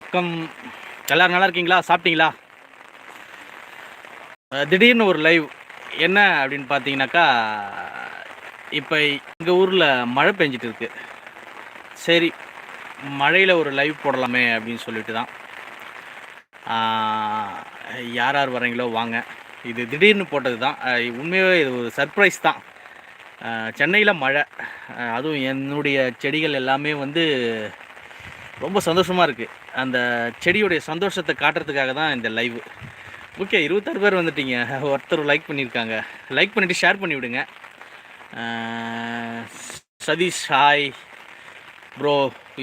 வணக்கம் எல்லோரும் நல்லா இருக்கீங்களா? சாப்பிட்டீங்களா? திடீர்னு ஒரு லைவ். என்ன அப்படின்னு பார்த்தீங்கன்னாக்கா இப்போ எங்கள் ஊரில் மழை பெஞ்சிட்டு இருக்கு. சரி மழையில் ஒரு லைவ் போடலாமே அப்படின்னு சொல்லிட்டு தான் யார் யார் வரீங்களோ வாங்க. இது திடீர்னு போட்டது தான். உண்மையாகவே இது ஒரு சர்ப்ரைஸ் தான். சென்னையில் மழை. அதுவும் என்னுடைய செடிகள் எல்லாமே வந்து ரொம்ப சந்தோஷமாக இருக்குது அந்த செடியுடைய சந்தோஷத்தை காட்டுறதுக்காக தான் இந்த லைவ் ஓகே இருபத்தாறு பேர் வந்துட்டீங்க. ஒருத்தர் லைக் பண்ணியிருக்காங்க. லைக் பண்ணிவிட்டு ஷேர் பண்ணிவிடுங்க. சதீஷ் ஹாய் ப்ரோ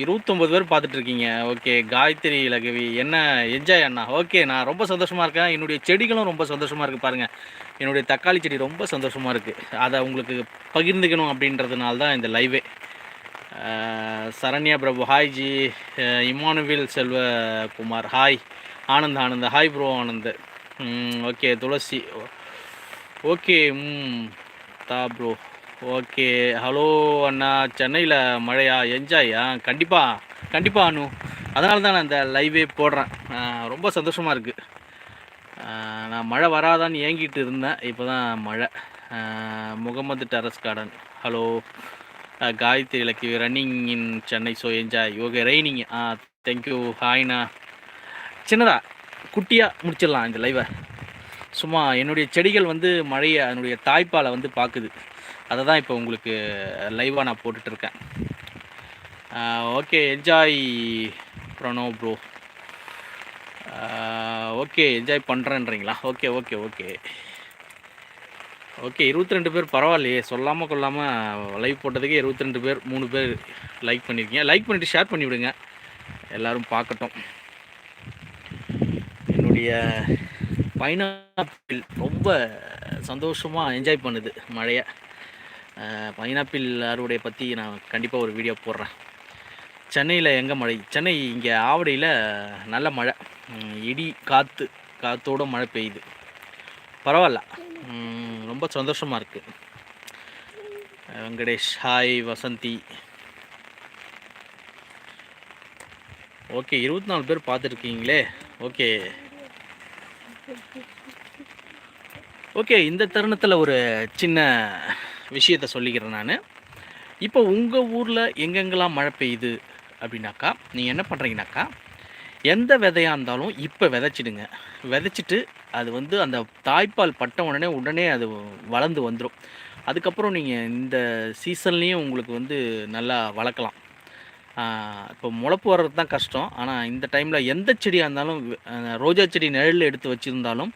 இருபத்தொம்பது பேர் பார்த்துட்டு இருக்கீங்க ஓகே காயத்ரி லகவி என்ன என்ஜாய் அண்ணா? ஓகே நான் ரொம்ப சந்தோஷமாக இருக்கேன். என்னுடைய செடிகளும் ரொம்ப சந்தோஷமாக இருக்குது பாருங்கள் என்னுடைய தக்காளி செடி ரொம்ப சந்தோஷமாக இருக்குது அதை உங்களுக்கு பகிர்ந்துக்கணும் அப்படின்றதுனால தான் இந்த லைவே Saranya Prabhu hi ji Emmanuel Selvakumar hi Anand Anand. Hi bro Anand. Okay Tulasi. Okay hmm தா ப்ரோ ஓகே. ஹலோ அண்ணா சென்னையில் மழையா? என்ஜாயா? கண்டிப்பாக கண்டிப்பாக அனு. அதனால தான் நான் இந்த லைவே போடுறேன். ரொம்ப சந்தோஷமாக இருக்குது நான் மழை வராதான்னு ஏங்கிட்டு இருந்தேன். இப்போ தான் மழை Mohammed terrace garden. Hello. Gayathri Ilakkiya raining in Chennai so enjoy okay raining ah thank you ஹாய்ண்ணா சின்னதா குட்டியாக முடிச்சிடலாம் இந்த லைவை. சும்மா என்னுடைய செடிகள் வந்து மழையை அதனுடைய தாய்ப்பாலை வந்து பார்க்குது அதை தான் இப்போ உங்களுக்கு லைவாக நான் போட்டுட்ருக்கேன். ஓகே என்ஜாய் ப்ரணோ ப்ரோ ஓகே என்ஜாய் பண்ணுறேன்றீங்களா ஓகே ஓகே ஓகே ஓகே இருபத்தி ரெண்டு பேர் பரவாயில்லையே. சொல்லாமல் கொள்ளாமல் லைவ் போட்டதுக்கே இருபத்தி ரெண்டு பேர் மூணு பேர் லைக் பண்ணியிருக்கீங்க லைக் பண்ணிவிட்டு ஷேர் பண்ணிவிடுங்க. எல்லோரும் பார்க்கட்டும். என்னுடைய பைனாப்பிள் ரொம்ப சந்தோஷமாக என்ஜாய் பண்ணுது மழையை. பைனாப்பிள் அறுவடையை பற்றி நான் கண்டிப்பாக ஒரு வீடியோ போடுறேன். சென்னையில் எங்கே மழை? சென்னை இங்கே ஆவடியில் நல்ல மழை. இடி காற்று காற்றோட மழை பெய்யுது. பரவாயில்ல. ரொம்ப சந்தோஷமாக இருக்குது வெங்கடேஷ் ஹாய் வசந்தி. ஓகே இருபத்தி நாலு பேர் பார்த்துருக்கீங்களே. ஓகே. ஓகே இந்த தருணத்தில் ஒரு சின்ன விஷயத்த சொல்லிக்கிறேன் நான். இப்போ உங்கள் ஊரில் எங்கெங்கெல்லாம் மழை பெய்யுது அப்படின்னாக்கா நீங்கள் என்ன பண்ணுறீங்கனாக்கா எந்த விதையாக இருந்தாலும் இப்போ விதைச்சிடுங்க. விதைச்சிட்டு அது வந்து அந்த தாய்ப்பால் பட்ட உடனே உடனே அது வளர்ந்து வந்துடும் அதுக்கப்புறம் நீங்கள் இந்த சீசன்லேயும் உங்களுக்கு வந்து நல்லா வளர்க்கலாம். இப்போ முளைப்பு வர்றது தான் கஷ்டம். ஆனால் இந்த டைமில் எந்த செடியாக இருந்தாலும் ரோஜா செடி நிழலில் எடுத்து வச்சுருந்தாலும்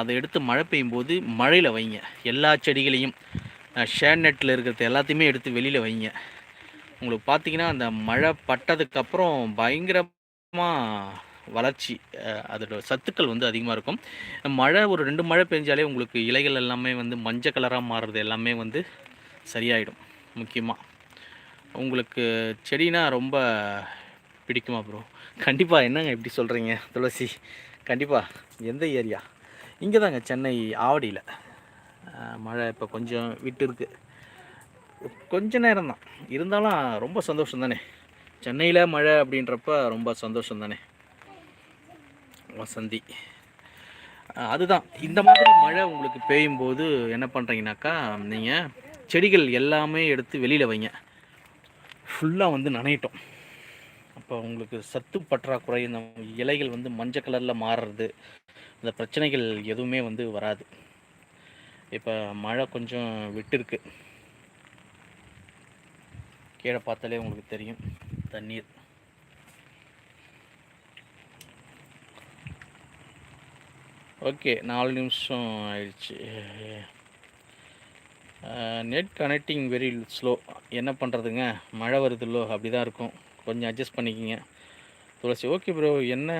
அதை எடுத்து மழை பெய்யும் போது மழையில் வைங்க. எல்லா செடிகளையும். ஷேர் நெட்டில் இருக்கிறது எல்லாத்தையுமே எடுத்து வெளியில் வைங்க. உங்களுக்கு பார்த்தீங்கன்னா அந்த மழை பட்டதுக்கப்புறம் பயங்கரமாக வளர்ச்சி. அதோட சத்துக்கள் வந்து அதிகமாக இருக்கும். மழை ஒரு ரெண்டு மழை பெஞ்சாலே உங்களுக்கு இலைகள் எல்லாமே வந்து மஞ்சள் கலராக மாறுறது எல்லாமே வந்து சரியாயிடும் முக்கியமாக உங்களுக்கு செடினா ரொம்ப பிடிக்குமா ப்ரோ கண்டிப்பாக என்னங்க இப்படி சொல்கிறீங்க துளசி கண்டிப்பாக எந்த ஏரியா? இங்கே தாங்க சென்னை ஆவடியில். மழை இப்போ கொஞ்சம் விட்டு இருக்கு கொஞ்ச நேரம் தான். இருந்தாலும் ரொம்ப சந்தோஷம் தானே. சென்னையில் மழை அப்படின்றப்ப ரொம்ப சந்தோஷம் தானே. வசந்தி. அதுதான். இந்த மாதிரி மழை உங்களுக்கு பெய்யும் போது என்ன பண்ணுறீங்கனாக்கா நீங்கள் செடிகள் எல்லாமே எடுத்து வெளியில் வைங்க. ஃபுல்லாக வந்து நனையட்டும். அப்போ உங்களுக்கு சத்து பற்றாக்குறை இந்த இலைகள் வந்து மஞ்சள் கலரில் மாறுறது இந்த பிரச்சனைகள் எதுவுமே வந்து வராது. இப்போ மழை கொஞ்சம் விட்டுருக்கு. கீழே பார்த்தாலே உங்களுக்கு தெரியும் தண்ணீர். ஓகே நாலு நிமிஷம் ஆயிடுச்சு. நெட் கனெக்டிங் வெரி ஸ்லோ என்ன பண்ணுறதுங்க மழை வருதுல்லோ அப்படி தான் இருக்கும். கொஞ்சம் அட்ஜஸ்ட் பண்ணிக்கிங்க. துளசி ஓகே ப்ரோ என்ன?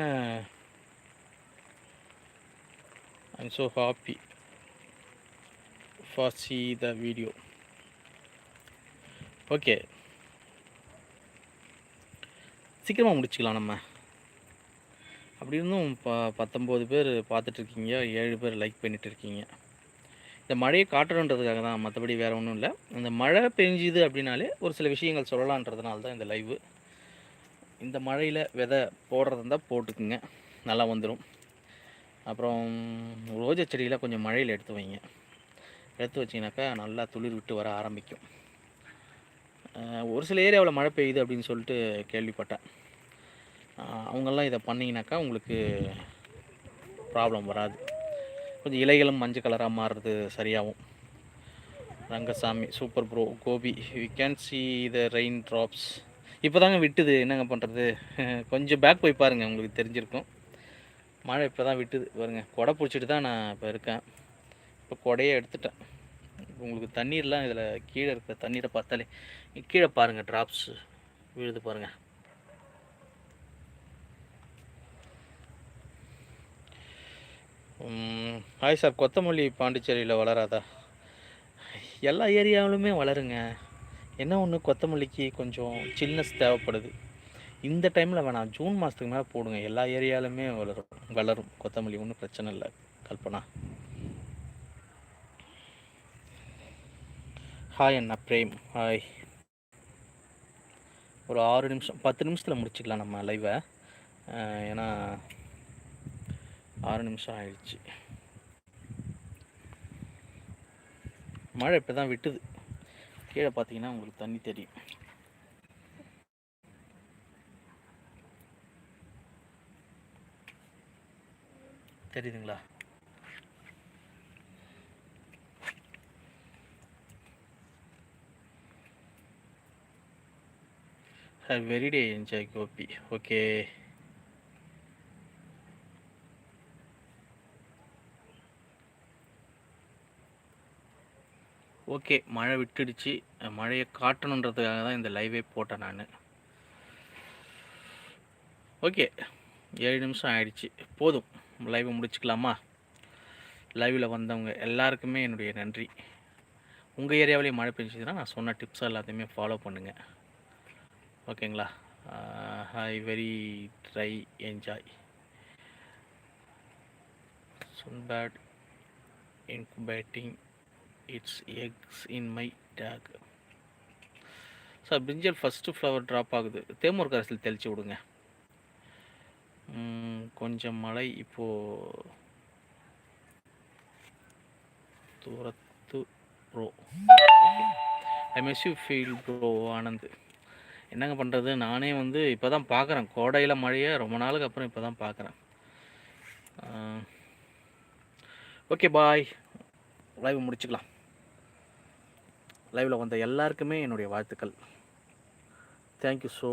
I'm so happy for see the video. Okay. சீக்கிரமாக முடிச்சுக்கலாம் நம்ம. அப்படி இருந்தும் ப பத்தொம்போது பேர் பார்த்துட்ருக்கீங்க ஏழு பேர் லைக் பண்ணிட்டு இருக்கீங்க இந்த மழையை காட்டணுன்றதுக்காக தான் மற்றபடி வேறு ஒன்றும் இல்லை. இந்த மழை பெஞ்சுது அப்படின்னாலே ஒரு சில விஷயங்கள் சொல்லலான்றதுனால தான் இந்த லைவு இந்த மழையில் விதை போடுறது இருந்தால் போட்டுக்குங்க. நல்லா வந்துடும் அப்புறம் ரோஜா செடியெலாம் கொஞ்சம் மழையில் எடுத்து வைங்க. எடுத்து வச்சிங்கனாக்கா நல்லா துளிர் விட்டு வர ஆரம்பிக்கும். ஒரு சில ஏரியாவில் மழை பெய்யுது அப்படின்னு சொல்லிட்டு கேள்விப்பட்டேன். அவங்கெல்லாம் இதை பண்ணிங்கனாக்கா உங்களுக்கு ப்ராப்ளம் வராது. கொஞ்சம் இலைகளும் மஞ்சள் கலராக மாறுறது சரியாகும். Rangasamy super bro Gopi we can see the rain drops இப்போ தாங்க விட்டுது என்னங்க பண்ணுறது கொஞ்சம் பேக் போய் பாருங்கள் உங்களுக்கு தெரிஞ்சிருக்கும். மழை இப்போ தான் விட்டுது. பாருங்கள் கொடை பிடிச்சிட்டு தான் நான் இப்போ இருக்கேன். இப்போ கொடையை எடுத்துட்டேன். உங்களுக்கு தண்ணீர்லாம் இதில் கீழே இருக்கிற தண்ணீரை பார்த்தாலே கீழே பாருங்கள் ட்ராப்ஸ் விழுது பாருங்கள் ஹாய் சார் கொத்தமல்லி பாண்டிச்சேரியில் வளராதா? எல்லா ஏரியாவிலுமே வளருங்க. என்ன ஒன்று கொத்தமல்லிக்கு கொஞ்சம் சில்னஸ் தேவைப்படுது. இந்த டைமில் வேணாம் ஜூன் மாதத்துக்கு மேலே போடுங்க. எல்லா ஏரியாலுமே வளரும் வளரும். கொத்தமல்லி ஒன்றும் பிரச்சனை இல்லை கல்பனா. ஹாய் அண்ணா. பிரேம். ஹாய் ஒரு ஆறு நிமிஷம் பத்து நிமிஷத்தில் முடிச்சுக்கலாம் நம்ம லைவை ஏன்னா ஆறு நிமிஷம் ஆயிடுச்சு. மழை இப்போ தான் விட்டுது. கீழே பார்த்தீங்கன்னா உங்களுக்கு தண்ணி தெரியும். தெரியுதுங்களா? Very day enjoy Gopi okay okay மழை விட்டுடுச்சு. மழையை காட்டணுன்றதுக்காக தான் இந்த லைவே போட்டேன் நான். ஓகே ஏழு நிமிஷம் ஆயிடுச்சு. போதும். லைவை முடிச்சுக்கலாமா? லைவில் வந்தவங்க எல்லாருக்குமே என்னுடைய நன்றி. உங்கள் ஏரியாவிலேயே மழை பெஞ்சிச்சுன்னா நான் சொன்ன டிப்ஸ் எல்லாத்தையுமே ஃபாலோ பண்ணுங்கள் ஓகேங்களா? I very try enjoy சுன்பேட் incubating it's eggs in my tag sir brinjal first flower drop ஆகுது. தேமூர் கரசில் தெளித்து விடுங்க. கொஞ்சம் மழை இப்போது தூரத்து bro I miss you feel bro Anand. என்னங்க பண்ணுறது நானே வந்து இப்போ தான் பார்க்குறேன் கோடையில் மழையை ரொம்ப நாளுக்கு அப்புறம் இப்போ தான் பார்க்குறேன் ஓகே பாய். லைவ் முடிச்சுக்கலாம். லைவில் வந்த எல்லாருக்குமே என்னுடைய வாழ்த்துக்கள். Thank you so